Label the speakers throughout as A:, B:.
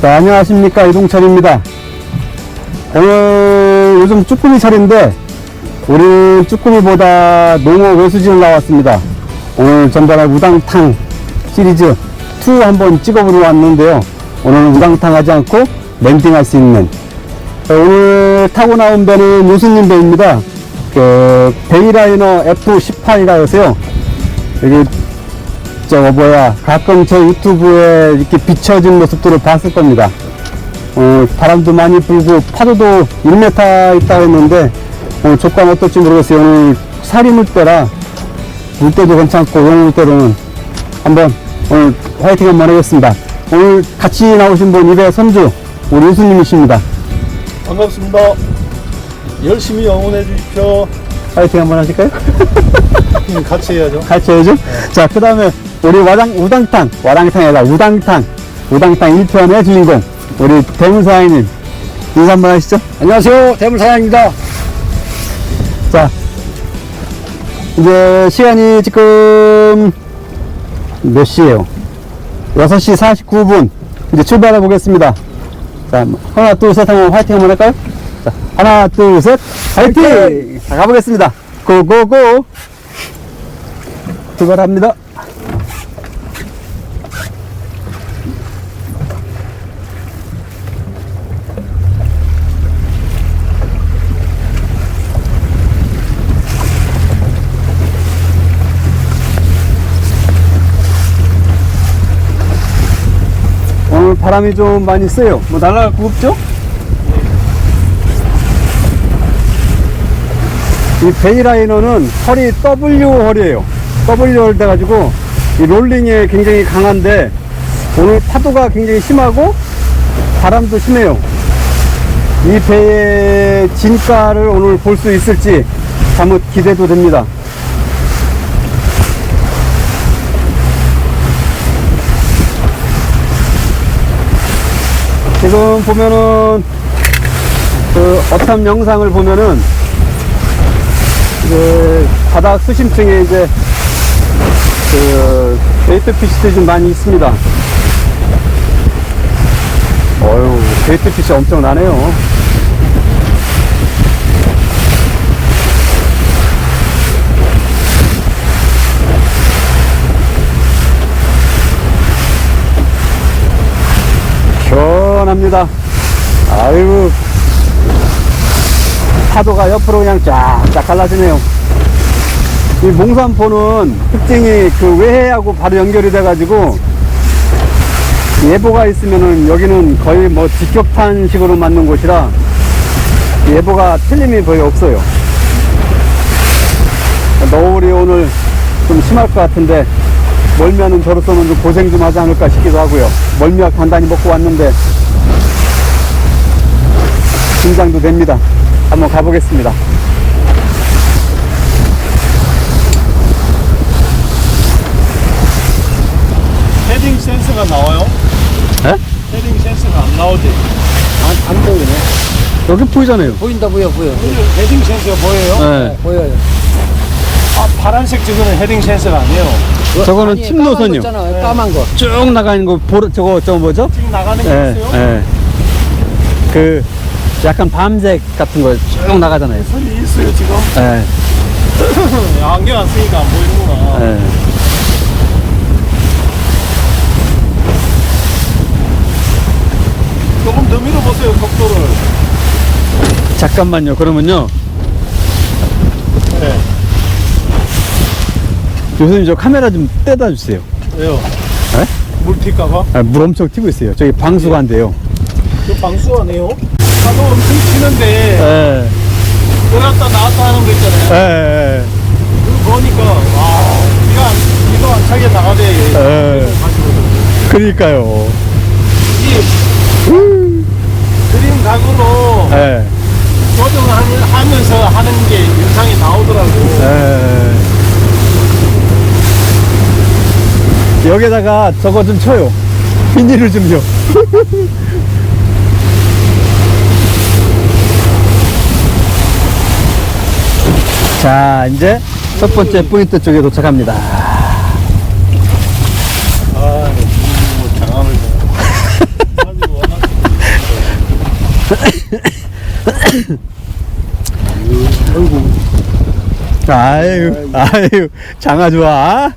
A: 자, 안녕하십니까. 이동철입니다. 오늘 요즘 쭈꾸미 철인데, 우리 쭈꾸미보다 농어 외수진을 나왔습니다. 오늘 전반에 우당탕 시리즈 2 한번 찍어보러 왔는데요. 오늘은 우당탕 하지 않고 랜딩 할 수 있는. 어, 오늘 타고 나온 배는 요수님 배입니다. 그, 베이라이너 F18이라서요. 여기 저거 뭐야 가끔 저 유튜브에 이렇게 비춰진 모습들을 봤을 겁니다. 어, 바람도 많이 불고 파도도 1m 있다 했는데 오늘 조건 어떨지 모르겠어요. 오늘 살이 물때라 물때도 괜찮고 용 물때로는 한번 오늘 화이팅 한번 하겠습니다. 오늘 같이 나오신 분 입에 선주 우리 유수님이십니다.
B: 반갑습니다. 열심히 응원해 주십시오.
A: 화이팅 한번 하실까요?
B: 음, 같이 해야죠.
A: 같이 해야죠. 자, 그 다음에 우리 와당, 우당탕, 아니라 우당탕, 우당탕 1편의 주인공, 우리 대문사장님, 인사 한번 하시죠.
C: 안녕하세요. 대물사장입니다.
A: 자, 이제 시간이 지금 몇 시에요? 6시 49분. 이제 출발해 보겠습니다. 자, 하나, 둘, 셋 하면 화이팅 한번 할까요? 자, 하나, 둘, 셋, 화이팅! 자, 가보겠습니다. 고고고! 출발합니다. 바람이 좀 많이 세요. 뭐 날아갈 거 없죠? 이 베이라이너는 헐이 W 헐이에요. W 헐 돼가지고 이 롤링에 굉장히 강한데 오늘 파도가 굉장히 심하고 바람도 심해요. 이 배의 진가를 오늘 볼 수 있을지 사뭇 기대도 됩니다. 지금 보면은 그 어탐 영상을 보면은 이제 바닥 수심층에 이제 그 베이트 피시들이 좀 많이 있습니다. 어유 베이트 피시 엄청 나네요. 시원합니다. 아이고 파도가 옆으로 그냥 쫙쫙 갈라지네요. 이 몽산포는 특징이 그 외해하고 바로 연결이 돼가지고 예보가 있으면은 여기는 거의 뭐 직격탄식으로 맞는 곳이라 예보가 틀림이 거의 없어요. 너울이 오늘 좀 심할 것 같은데 멀미하는 저로서는 좀 고생 좀 하지 않을까 싶기도 하고요. 멀미약 단단히 먹고 왔는데 긴장도 됩니다. 한번 가보겠습니다.
B: 헤딩 센서가 나와요?
A: 에?
B: 헤딩 센서가 안 나오지?
C: 안, 안 보이네.
A: 여기 보이잖아요.
C: 보인다, 보여, 보여.
B: 헤딩 센서 보여요?
A: 네.
C: 보여요.
B: 아, 파란색 저거는 헤딩 센서가 아니에요.
A: 저거는
C: 아니,
A: 팀
C: 까만 거
A: 노선이요.
C: 있잖아요. 까만 거.
A: 쭉 나가는 거 보러 저거 저거 뭐죠?
B: 지금 나가는 게
A: 예,
B: 있어요?
A: 예. 그 약간 밤색 같은 거 쭉 나가잖아요.
B: 선이 있어요, 지금.
A: 예,
B: 안경 안 쓰니까 안 보이는구나.
A: 예.
B: 조금 더 밀어보세요, 속도를.
A: 잠깐만요. 그러면요.
B: 네.
A: 교수님 저 카메라 좀 떼다 주세요.
B: 왜요?
A: 에?
B: 물 튈까봐?
A: 아, 물 엄청 튀고 있어요. 저기 방수가 안 돼요.
B: 그 방수 아니에요? 파도 엄청 치는데,
A: 예,
B: 들어갔다 나왔다 하는 거 있잖아요.
A: 예, 예.
B: 그거 보니까, 와, 비가 안, 비도 안 차게 나가대.
A: 예. 그러니까요.
B: 이 그림 각으로
A: 예,
B: 조정하면서 하는 게 영상이 나오더라고.
A: 예. 여기다가 저거 좀 쳐요. 비닐을 좀요. 자 이제 첫 번째 포인트 쪽에 도착합니다. 아, 아유, 아유 장아 좋아?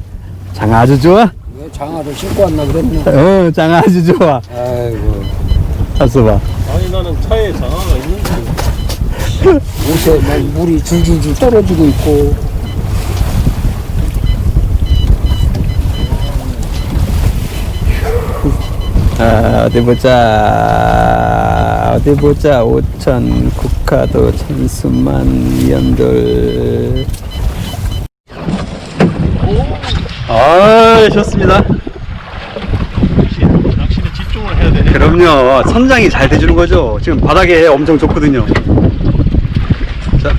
A: 장아 아주 좋아?
C: 왜 장아를 싣고 왔나 그랬네
A: 어 장아 아주 좋아.
C: 아이고.
A: 봤어 봐.
B: 아니 나는 차에 장아가 있는데.
C: 옷에 막 물이 줄줄줄 떨어지고 있고.
A: 아, 어디 보자. 어디 보자. 오천, 국화도, 천수만, 연돌. 아, 좋습니다.
B: 역시 낚시는 집중을 해야 되네
A: 그럼요. 선장이 잘 돼주는 거죠. 지금 바닥에 엄청 좋거든요.
B: 큰데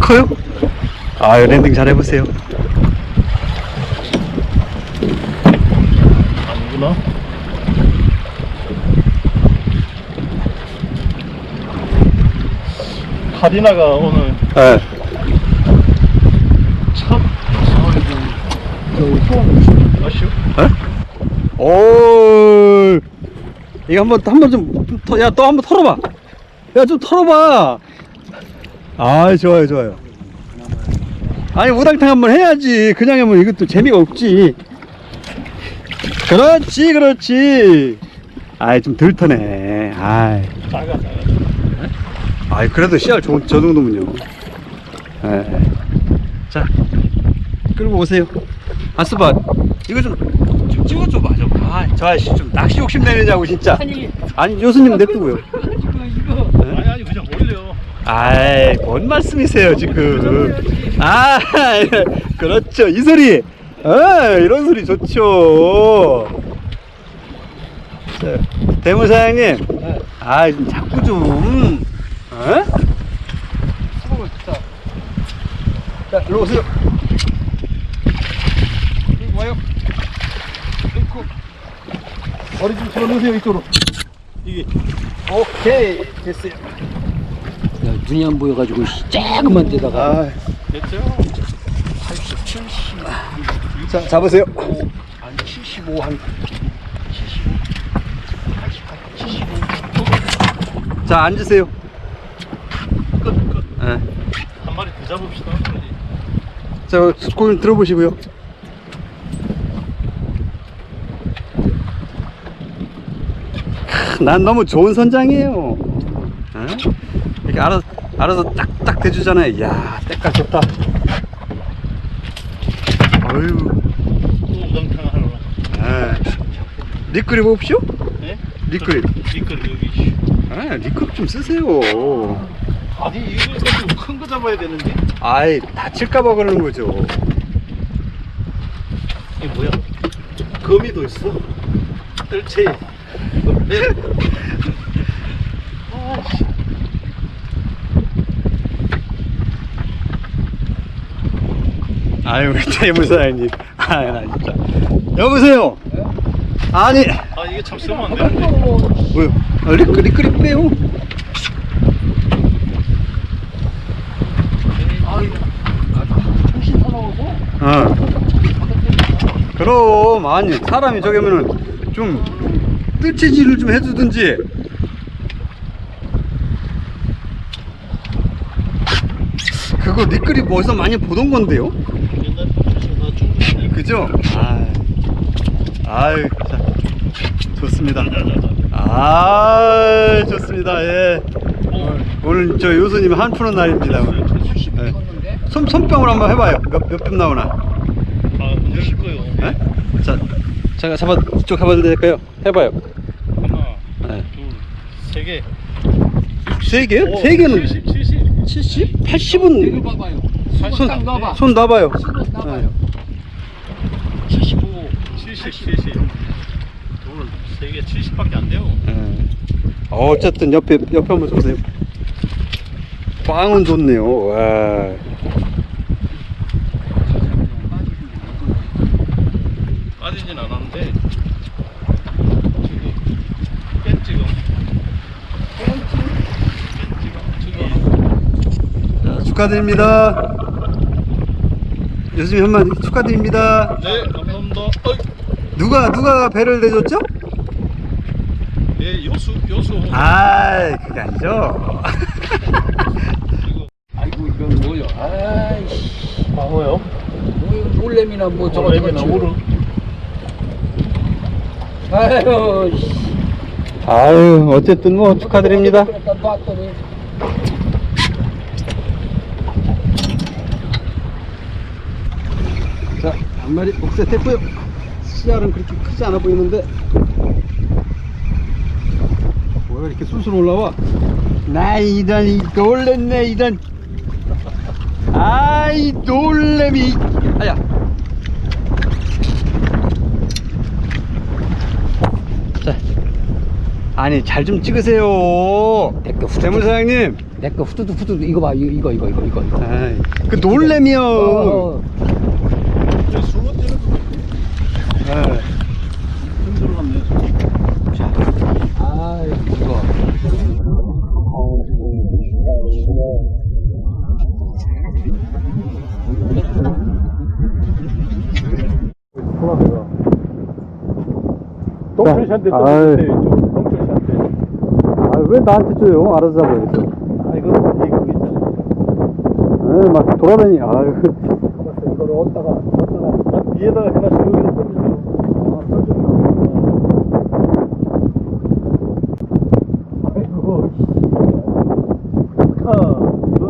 A: 커요? 아, 랜딩 잘 해보세요.
B: 아니구나 카디나가 오늘
A: 네.
B: 첫 아쉬워
A: 오, 이거 한번 한번 좀, 터- 야, 또 한번 털어봐. 야, 좀 털어봐. 아, 좋아요, 좋아요. 아니, 우당탕 한번 해야지. 그냥 하면 이것도 재미가 없지. 그렇지, 그렇지. 아이, 좀덜 터네. 아이, 아이, 그래도 씨알 좋은, 저 정도면요. 예. 자, 끌고 오세요. 아스바, 이거 좀, 좀 찍어줘봐, 좀. 아, 저 아저씨 좀 낚시 욕심 내느냐고, 진짜. 아니, 교수님 냅두고요.
B: 아니 아니 그냥 올려
A: 아이, 뭔 말씀이세요, 지금. 아, 그렇죠. 이 소리. 어, 이런 소리 좋죠. 자, 대무 사장님. 아, 좀 자꾸 좀. 어? 자, 일로 오세요. 와요. 머리 좀 들어놓으세요, 이쪽으로.
B: 이게
A: 오케이. 됐어요.
C: 야, 눈이 안 보여가지고 씨, 조그만 데다가.
A: 아,
B: 됐죠? 80, 70
A: 자, 잡으세요.
B: 한 75, 한 75, 88, 75.
A: 자, 앉으세요.
B: 끝, 끝.
A: 예.
B: 한 마리 더 잡읍시다. 빨리.
A: 자, 골 들어보시고요. 난 너무 좋은 선장이에요. 어? 이렇게 알아서, 알아서 딱딱 대주잖아요. 이야, 때깔 좋다. 어휴,
B: 또 우당탕 하러.
A: 예. 리크립 없쇼?
B: 네? 여기.
A: 아, 리크립 좀 쓰세요.
B: 아니 이거 가지고 큰거 잡아야 되는데.
A: 아이, 다칠까봐 그러는 거죠.
B: 이게 뭐야? 거미도 있어. 뜰채. 네. 아씨.
A: 아유, 우리 대무사님. 아, 나 진짜. 여보세요? 아니,
B: 아 이게 참 쓰면 안 되는데.
A: 뭐요? 아, 리크, 리크립 빼요. 어. 그럼, 아니, 사람이 저기면은 좀 뜰채질을 좀 해주든지. 그거 리크립 어디서 많이 보던 건데요? 그죠? 아, 아유, 자, 좋습니다. 아, 좋습니다. 예. 오늘 저 요수님 한 푸는 날입니다. 오늘. 예. 손, 손병으로 한번 해봐요. 몇, 몇분 나오나?
B: 아 건드실 거요.
A: 예? 자, 제가 잡아, 이쪽 잡아도 될까요? 해봐요.
B: 하나,
A: 예.
B: 둘, 세 개.
A: 세 개요?
B: 오,
A: 세 개는
B: 70, 70.
A: 70? 80은
C: 봐봐요.
A: 손,
C: 딱 놔봐.
A: 손 놔봐요.
C: 손 놔봐요.
B: 75, 70, 70. 오늘 세개 70밖에 안 돼요.
A: 예. 어, 어쨌든 옆에 옆에 한번 보세요. 빵은 좋네요. 와.
B: 빠지진 않았는데 지금 뺀 지금 지금
A: 자, 축하드립니다. 교수님 한마디 축하드립니다.
B: 네 감사합니다. 어이.
A: 누가 누가 배를 대줬죠?
B: 예, 요수, 요수.
A: 아, 그게 아니죠.
C: 아이고 이건 뭐요? 아이씨.
B: 방어요?
C: 뭐 놀래미나 뭐 저거 저거
B: 저거
C: 치고.
B: 나무를.
C: 아유. 씨.
A: 아유, 어쨌든 뭐 축하드립니다.
C: 그러니까 놨더니
A: 자, 한 마리 옥셋했고요. 씨알은 그렇게 크지 않아 보이는데. 뭐야, 이렇게 술술 올라와? 나 이런, 이 놀랬네, 이런. 아이, 놀래미. 아야. 자. 아니, 잘 좀 찍으세요.
C: 내거 후두둑.
A: 재무사장님.
C: 내거 후두둑 후두둑 이거 봐 이거 이거 이거 이거 이거.
A: 아이, 그 놀래미요.
C: 어,
B: 저 숭어 찌는 거
A: 예.
B: 힘들어갔네.
C: 아이 이거.
B: 동철씨한테
A: 자,
B: 떴는데, 동철씨한테.
A: 아, 왜 나한테 줘요? 알아서 잡아야죠.
B: 아, 이거 그거 있잖아.
A: 에, 막 돌아다니, 아유.
C: 이걸 어디다가 어디다가
B: 아, 뒤에다가 하나씩 여기다 던지세요. 아, 던졌나? 아이고, 씨. 아, 너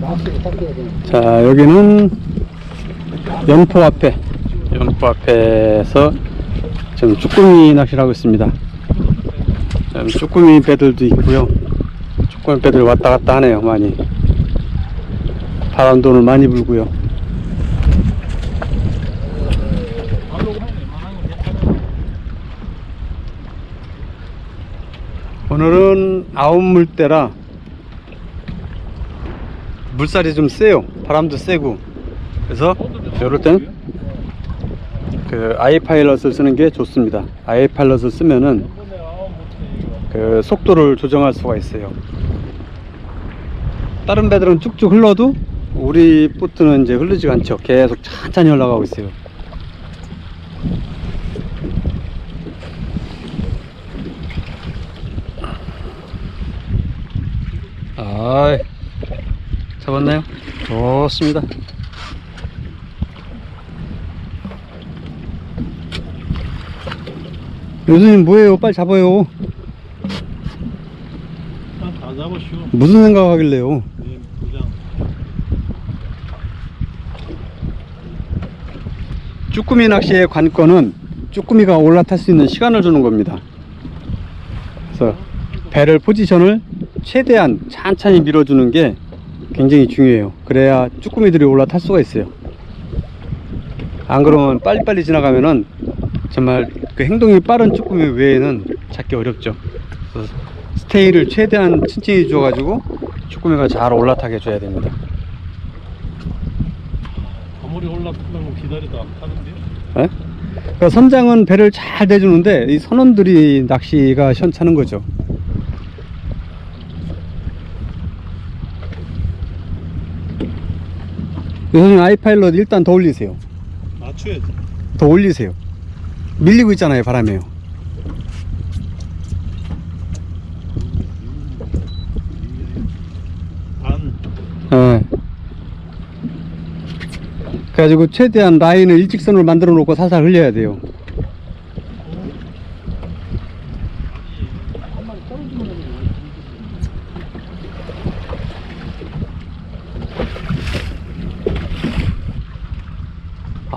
C: 낚시를 당겨야 돼.
A: 자, 여기는 연포 앞에, 연포 앞에서 지금 쭈꾸미 낚시를 하고 있습니다. 지금 쭈꾸미 배들도 있고요. 쭈꾸미 배들 왔다 갔다 하네요, 많이. 바람도 오늘 많이 불고요. 오늘은 아홉 물때라 물살이 좀 세요. 바람도 세고. 그래서 이럴 때는 그 아이 파일럿을 쓰는 게 좋습니다. 아이 파일럿을 쓰면은 그 속도를 조정할 수가 있어요. 다른 배들은 쭉쭉 흘러도 우리 보트는 이제 흐르지가 않죠. 계속 천천히 올라가고 있어요. 아, 잡았나요? 좋습니다. 교수님 뭐예요? 빨리 잡아요.
B: 다 잡으시오.
A: 무슨 생각하길래요?
B: 예, 부장.
A: 쭈꾸미 낚시의 관건은 쭈꾸미가 올라탈 수 있는 시간을 주는 겁니다. 그래서 배를 포지션을 최대한 천천히 밀어주는 게 굉장히 중요해요. 그래야 쭈꾸미들이 올라탈 수가 있어요. 안 그러면 빨리빨리 지나가면은 정말 그 행동이 빠른 쭈꾸미 외에는 잡기 어렵죠. 그래서 스테이를 최대한 천천히 줘가지고 쭈꾸미가 잘 올라타게 해줘야 됩니다.
B: 아무리 올라타면 기다리다 타는데요.
A: 예? 그러니까 선장은 배를 잘 대주는데 이 선원들이 낚시가 시원찮은 거죠. 교수님 아이파일럿 일단 더 올리세요.
B: 맞춰야지.
A: 더 올리세요. 밀리고 있잖아요 바람에요.
B: 반.
A: 예. 그래가지고 최대한 라인을 일직선으로 만들어 놓고 살살 흘려야 돼요.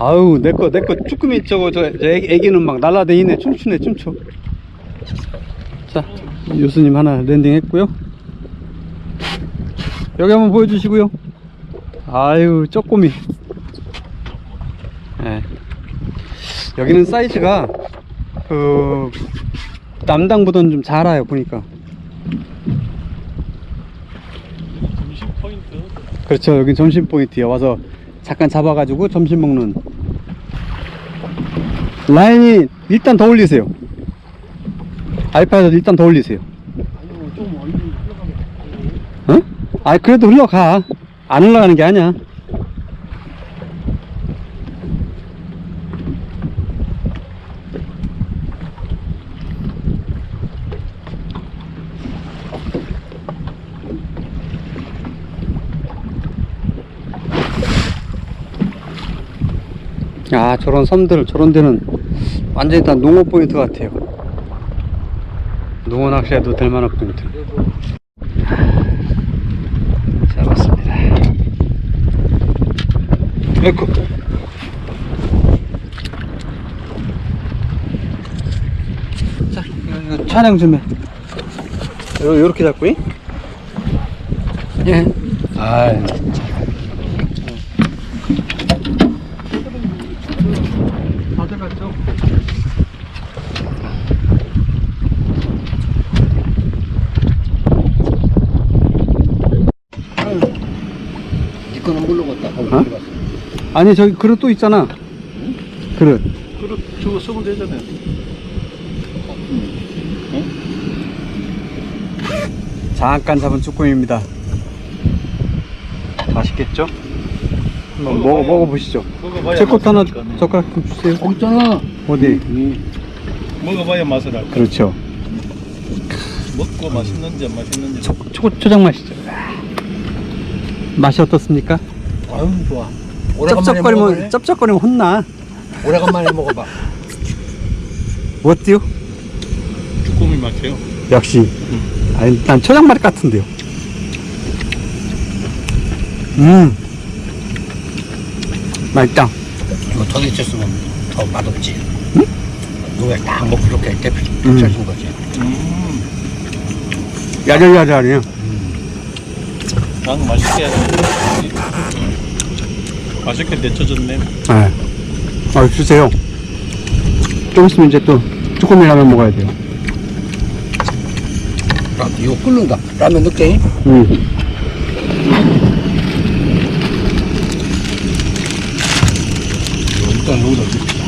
A: 아우 내 거 내 거 쭈꾸미 저거 저, 저 애기, 애기는 막 날라다니네. 춤추네 춤춰. 자 교수님 하나 랜딩 했고요. 여기 한번 보여주시고요. 아유 쪼꼬미. 예. 여기는 사이즈가 그 남당보다는 좀 작아요 보니까.
B: 점심 포인트.
A: 그렇죠. 여기 점심 포인트에 와서 잠깐 잡아가지고 점심 먹는 라인이 일단 더 올리세요 아이파드 일단 더 올리세요
C: 흘러가게.
A: 어? 아 그래도 흘러가 안 흘러가는 게 아니야 아 저런 섬들 저런 데는 완전히 다 농어 포인트 같아요. 농어 낚시해도 될 만한 포인트. 잡았습니다. 아이고 자 이거, 촬영 좀해. 요, 요렇게 잡고 잉? 예. 아 진짜 다들 갔죠?
C: 이거는 모르겠다. 거기
A: 어?
C: 들어갔어.
A: 아니 저기 그릇 또 있잖아 그릇
B: 그릇 주고 쓰면 되잖아요.
A: 잠깐 잡은 쭈꾸미입니다 맛있겠죠? 한번 먹어, 먹어보시죠
B: 먹어봐야
A: 제 것도 하나? 젓가락 좀 주세요
C: 거기 있잖아.
A: 어디?
B: 먹어봐야 맛을 알까.
A: 그렇죠
B: 먹고 맛있는지 안 맛있는지.
A: 초, 초, 초장 맛이죠 맛이 어떻습니까?
C: 아유 좋아. 오래간만에 먹어보네.
A: 짭짭거리면 혼나
C: 오래간만에 먹어봐.
A: 뭐 어때요?
B: 쭈꾸미 맛이에요.
A: 역시 아니 난 초장 맛 같은데요 음 맛있다
C: 이거 더 데쳤으면 더 맛없지. 응? 누가 딱 먹고 그렇게 데-
A: 음.
C: 거지.
B: 음,
A: 야들야들하네요
B: 난 맛있게 해야지. 맛있게 데쳐졌네.
A: 네. 아, 주세요. 좀 있으면 이제 또 쭈꾸미 라면 먹어야 돼요.
C: 아, 이거 끓는다. 라면 넣게.
A: 음.
C: 일단 여기다 넣자.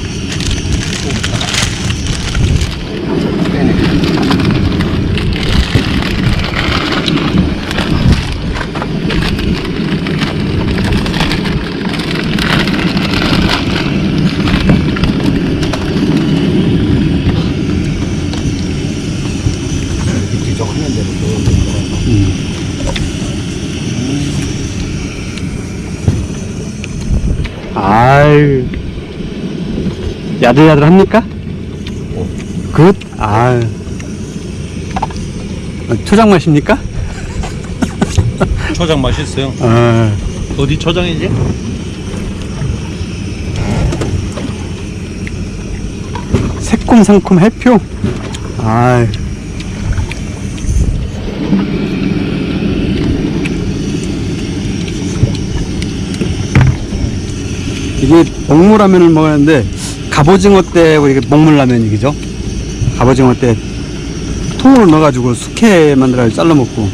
C: 이쪽 하는 대로 넣어.
A: 아유. 야들야들합니까? 굿. 어, 초장 맛입니까?
B: 초장 맛있어요.
A: 아,
B: 어디 초장이지?
A: 새콤상콤 해표. 아유. 이게 먹물라면을 먹었는데 갑오징어 때 이게 먹물라면이죠. 갑오징어 때 통으로 넣어가지고 숙회 만들어 잘라 먹고.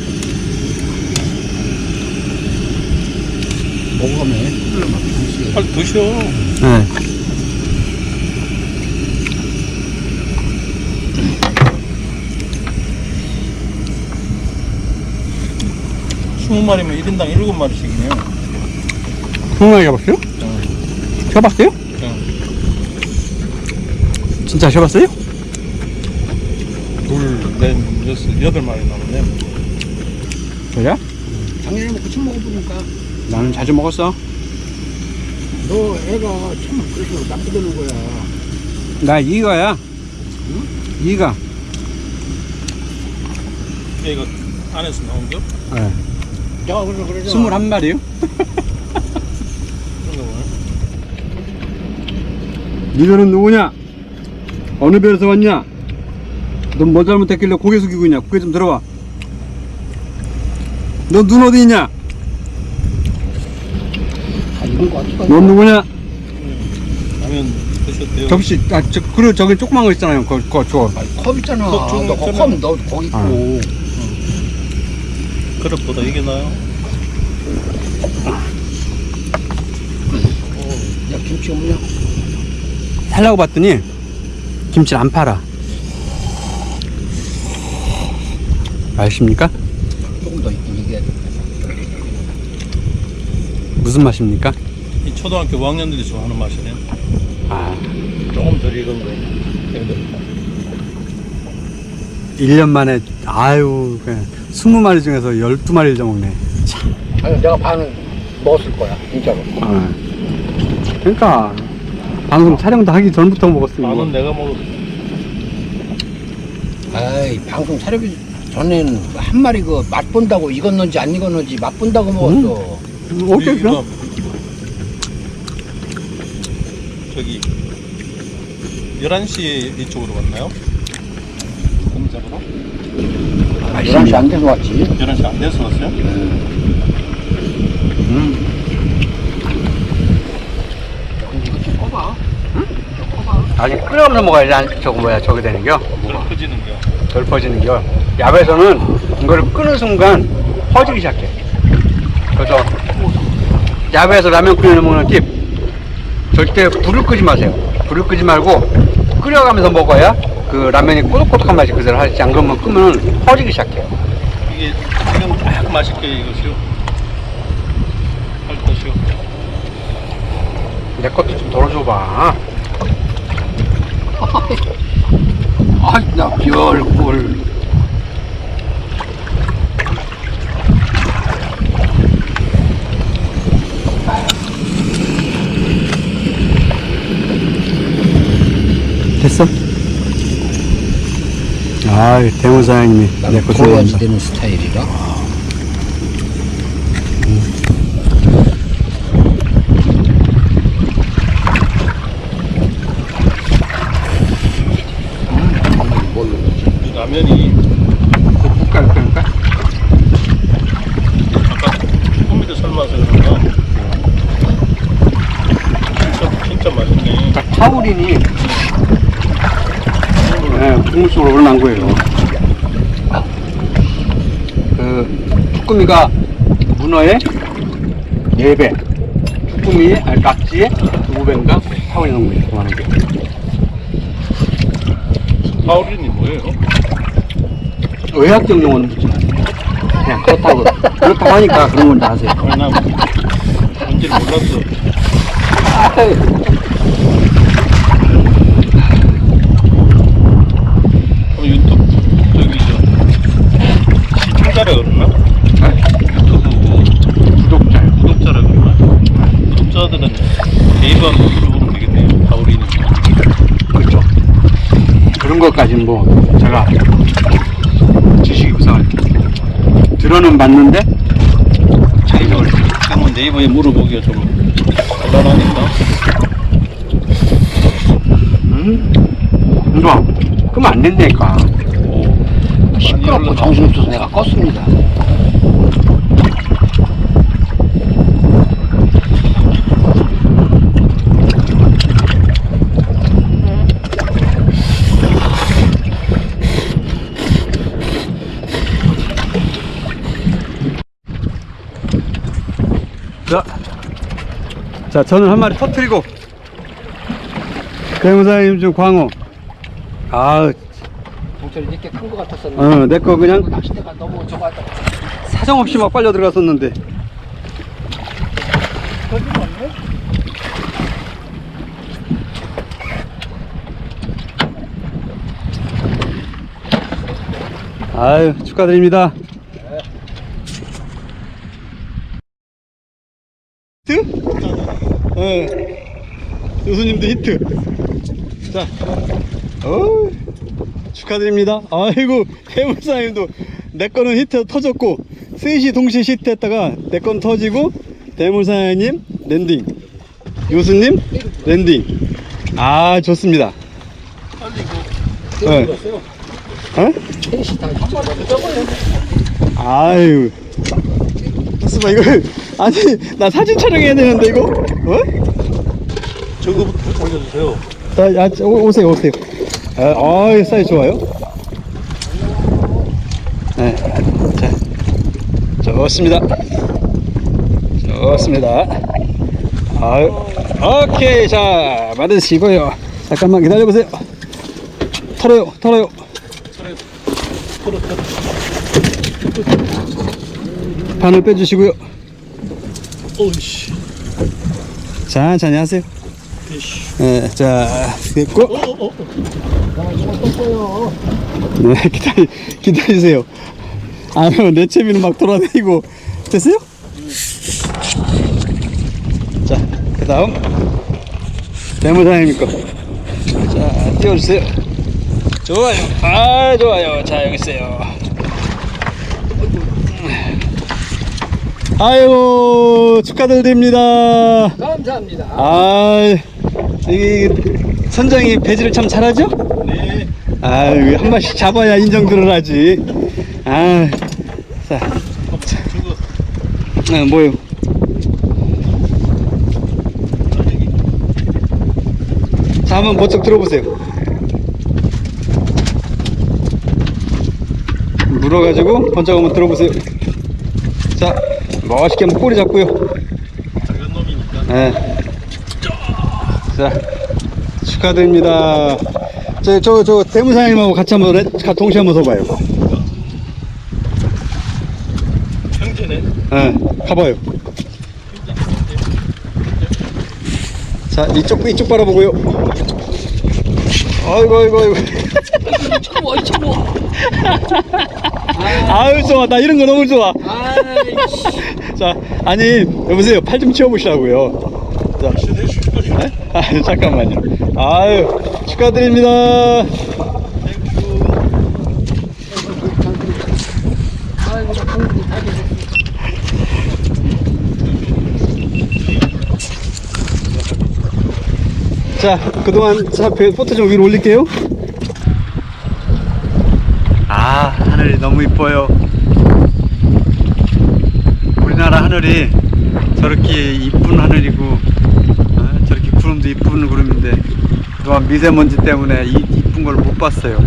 C: 먹으면.
B: 빨리 드셔.
A: 네.
B: 스무 마리면 1인당 일곱 마리씩이네요.
A: 흥하게 잡았어요? 잡았어요? 진짜 잡았어요?
B: 둘, 넷, 여섯, 여덟 마리 나오네.
A: 그래?
C: 작년에 먹고 처음 먹어보니까
A: 나는 자주 먹었어.
C: 너 애가 참 그래서 나쁘다는 거야.
A: 나 이거야. 이가.
B: 얘가 안에서 나온 거?
A: 네.
C: 내가 그래서 그러잖아.
A: 스물한 마리요?
B: 그런 거 보네.
A: 니들은 누구냐? 어느 배에서 왔냐? 넌 뭐 잘못했길래 고개 숙이고 있냐? 고개 좀 들어봐. 너눈 어디 있냐?
C: 아, 거.
A: 넌 누구냐?
B: 라면 드셨대요.
A: 접시, 아, 저, 그리고 저기 조그만 거 있잖아요. 그거, 그거 줘.
C: 아니, 컵 있잖아. 컵좀너
B: 있잖아.
C: 컵, 너 거기 있고.
A: 아.
B: 그릇보다 이게 나요?
C: 야, 김치 없냐?
A: 살라고 봤더니 김치를 안 팔아. 아십니까?
C: 조금 더 있긴 이게.
A: 무슨 맛입니까?
B: 이 초등학교 5학년들이 좋아하는 맛이네.
A: 아,
B: 조금 덜 익은 거. 얘들.
A: 1년 만에, 아유, 그냥 20마리 중에서 12마리를 잡먹네.
C: 아니, 내가 반은 먹었을 거야. 진짜로.
A: 아, 그러니까, 방송 촬영도 하기 전부터 먹었습니다.
B: 나는 내가 먹어.
C: 아이 방송 촬영기 전에는 한 마리 그 맛 본다고 익었는지 안 익었는지 맛 본다고 먹었어.
A: 어때, 그럼?
B: 저기 11시 이쪽으로 갔나요? 공작으로?
C: 아, 11시 안 돼서 왔지.
B: 11시 안 돼서 왔어요?
C: 이거 좀 꺼봐.
A: 아니, 끓여서 먹어야지, 안, 저거 뭐야, 저기 되는 겨?
B: 덜 커지는 거.
A: 덜 퍼지는 겨. 야외에서는 이거를 끄는 순간 퍼지기 시작해. 그래서 야외에서 라면 끓여 먹는 팁. 절대 불을 끄지 마세요. 불을 끄지 말고 끓여가면서 먹어야 그 라면이 꼬독꼬독한 맛이 그대로 하지. 안 그러면 끄면 퍼지기 시작해요.
B: 이게 지금 딱 맛있게 이것이요. 할 것이요.
A: 내 것도 좀 덜어줘봐.
C: 아이 나 별꼴.
A: 됐어? 아, 대문 사장님이 내거
C: 고야지
A: 좋아한다.
C: 되는 스타일이라.
B: 이 라면이
A: 볶을까, 끓일까?
B: 아까 콤비도 삶아서 그런가? 진짜, 진짜 맛있네.
A: 딱 타우린이 네, 국물 속으로 올라간 거예요. 그 쭈꾸미가 문어의 4배, 쭈꾸미의 아니, 낙지의 2배인가 타우린 넣은 거예요. 그만한 게.
B: 파우린이 뭐예요?
A: 의학적 용어는 묻지 마세요. 그냥 그렇다고 그렇다고 하니까 그런 건 다 하세요.
B: 아니, 나 뭔지 몰랐어. 그럼 유튜브 저기 저 시청자라 그러나? 유튜브
A: 구독자요.
B: 구독자라 그러나? 구독자들은 네이버 한번 물어보면 되겠네요. 파우린이.
A: 그렇죠. 그런 것까지는 뭐 제가 없어요. 들어는 봤는데 잘 잊어버렸어요.
B: 한번 네이버에 물어보기가 좀 곤란하니까.
A: 음? 좋아. 그럼 안 된다니까.
C: 시끄럽고 정신없어서 내가 껐습니다.
A: 자, 자, 저는 한 마리 터트리고 대무사님 좀 광어. 아,
C: 동철이 이렇게 큰 거 같았었는데.
A: 어, 내 거 그냥
C: 낚싯대가 너무 저거 같다.
A: 사정없이 막 빨려 들어갔었는데. 아유, 축하드립니다. 히트? 어, 교수님도 히트. 자, 어, 축하드립니다. 아이고, 해물사님도 내 거는 히트 터졌고, 셋이 동시에 히트했다가 내 건 터지고, 대물사님 랜딩, 교수님 랜딩. 아, 좋습니다. 네. 어? 아유. 잠깐만, 이거, 아니, 나 사진 촬영해야 되는데, 이거? 어?
B: 저거부터 올려주세요.
A: 자, 야, 오, 오세요, 오세요. 아, 아 사이즈 좋아요. 네, 자, 좋습니다. 좋습니다. 아유, 오케이, 자, 받으시고요. 잠깐만 기다려보세요. 털어요, 털어요. 바늘 빼주시고요.
B: 오이씨.
A: 천천히 하세요. 네, 자, 됐고. 네, 기다리, 기다리세요. 아, 내 채비는 막 돌아다니고. 됐어요? 자, 그 다음. 대무사님입니까? 자, 띄워주세요. 좋아요. 아, 좋아요. 자, 여기 있어요. 아유, 축하드립니다.
C: 감사합니다.
A: 아, 이 선장이 배지를 참 잘하죠?
B: 네.
A: 아, 한 마씩 잡아야 인정들을 하지. 아, 자, 아, 뭐요? 자, 한번 번쩍 들어보세요. 물어가지고 번쩍 한번 들어보세요. 자, 멋있게 한번 꼬리 잡고요.
B: 작은 놈이니까.
A: 네. 자, 축하드립니다. 저, 저, 저, 대무사님하고 같이 한번, 레- 가- 동시에 한번 서봐요.
B: 형제네.
A: 네, 가봐요. 자, 이쪽, 이쪽 바라보고요. 아이고, 아이고, 아이고.
C: 참어, 참어.
A: 아유, 좋아. 나 이런 거 너무 좋아.
C: 아이씨.
A: 자, 아니, 여보세요. 팔 좀 치워보시라고요. 자, 네? 아, 잠깐만요. 아유, 축하드립니다. 자, 그동안 자, 배- 포트 좀 위로 올릴게요. 아, 하늘이 너무 이뻐요. 우리나라 하늘이 저렇게 이쁜 하늘이고 이쁜 구름인데 그동안 미세먼지 때문에 이 이쁜 걸 못 봤어요.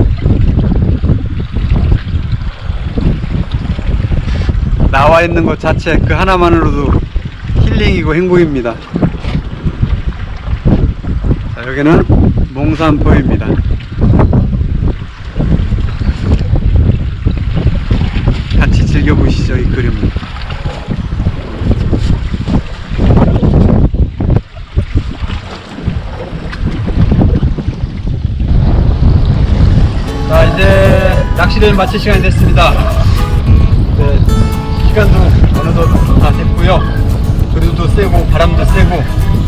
A: 나와 있는 것 자체 그 하나만으로도 힐링이고 행복입니다. 자, 여기는 몽산포입니다. 같이 즐겨보시죠, 이 그림을. 자, 이제 낚시를 마칠 시간이 됐습니다. 네, 시간도 어느덧 다 됐고요. 그래도 세고 바람도 세고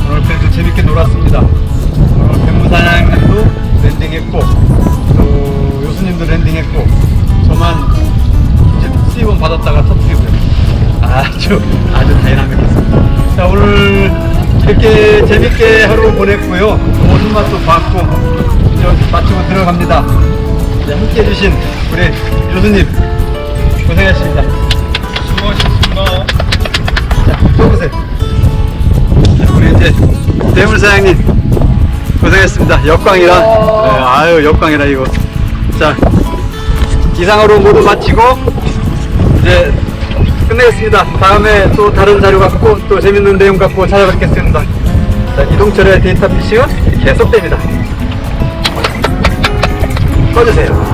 A: 오늘 그래도 재밌게 놀았습니다. 오늘 백무사장님도 랜딩했고 또 요수님도 랜딩했고 저만 이제 수입원 받았다가 터뜨리고요. 아주 아주 다이나믹했습니다. 자 오늘 이렇게 재밌게 하루 보냈고요. 또 손맛도 봤고 이제 마치고 들어갑니다. 이제 함께 해주신 우리 요수님 고생하셨습니다.
B: 수고하셨습니다.
A: 자, 써보세요. 자, 우리 이제 대물 사장님 고생했습니다. 역광이라. 네, 아유, 역광이라 이거. 자, 이상으로 모두 마치고 이제 끝내겠습니다. 다음에 또 다른 자료 갖고 또 재밌는 내용 갖고 찾아뵙겠습니다. 자, 이동철의 데이터 피싱은 계속됩니다. 꺼주세요.